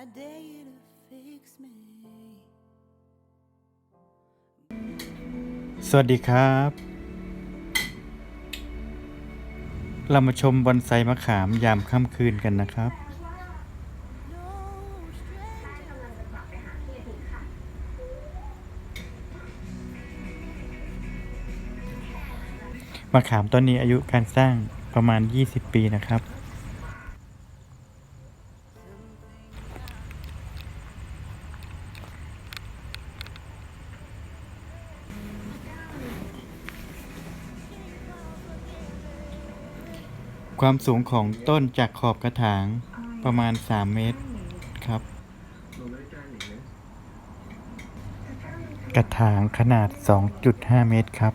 I dare you to fix me. สวัสดีครับ เรามาชมบอนไซมะขามยามค่ำคืนกันนะครับ มะขามต้นนี้อายุการสร้างประมาณ 20 ปีนะครับ ความสูงของต้นจากขอบกระถางประมาณ 3 เมตรครับ กระถางขนาด 2.5 เมตรครับ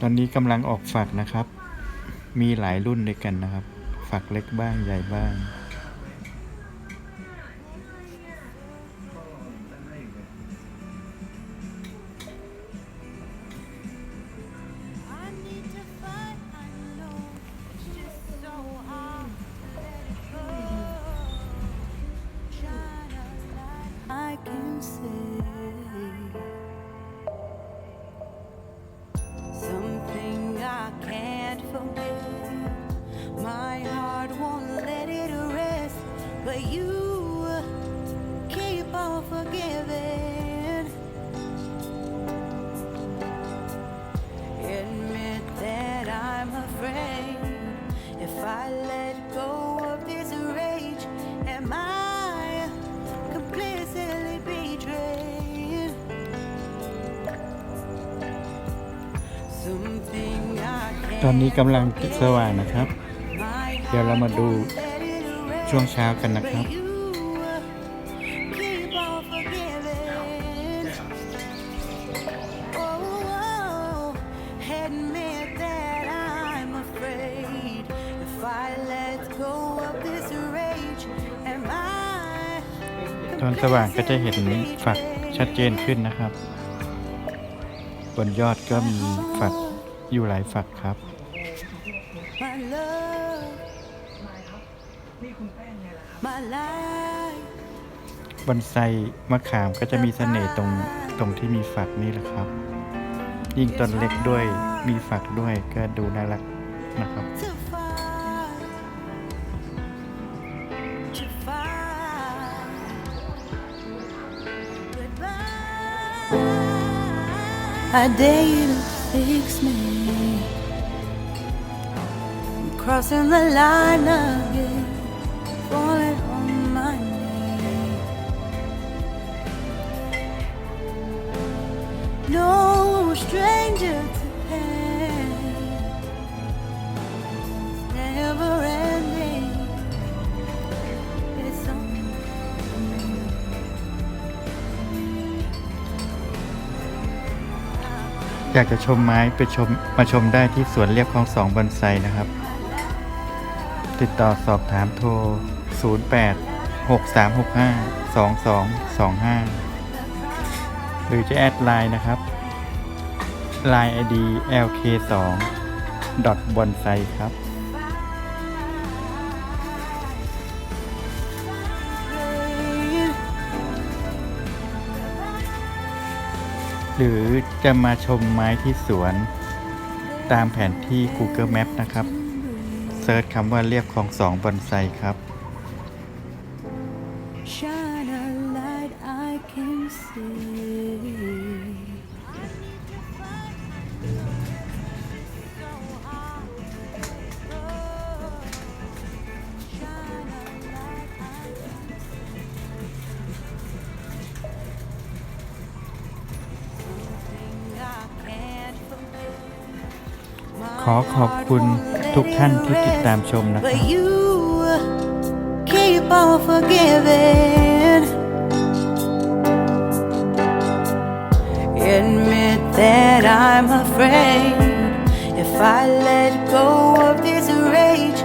ตอนนี้กำลังออกฝักนะครับ มีหลายรุ่นด้วยกันนะครับ ฝักเล็กบ้างใหญ่บ้าง você. ตอนนี้ can't กำลัง forget. สว่างนะครับ My เดี๋ยวเรามาดู heart won't let it rest, ช่วงเช้ากันนะครับ but you keep on forgiving. Oh, admit that I'm afraid if I let go of this rage, am I ตอนสว่างก็จะเห็นฝักชัดเจนขึ้นนะครับ บนยอดก็มีฝักอยู่หลายฝักครับบอนไซมะขามก็จะมีเสน่ห์ตรงตรงที่มีฝักนี่แหละครับ ยิ่งต้นเล็กด้วยมีฝักด้วยก็ดูน่ารักนะครับ I dare you to fix me. I'm crossing the line again, อยากจะชมไม้ไปชมมาชมได้ที่สวนเรียบคลองสองบอนไซนะครับ ติดต่อสอบถามโทร 08 6365 2225 หรือจะแอดไลน์นะครับ Line ID LK2 bonsai ครับ หรือจะมาชมไม้ที่สวน ตามแผนที่ Google Map นะครับเซิร์ชคำว่าเรียบคลองสองบอนไซครับ ขอขอบคุณทุกท่านที่ติดตามชมนะครับ keep on forgiving. Admit that I'm afraid if I let go of this rage,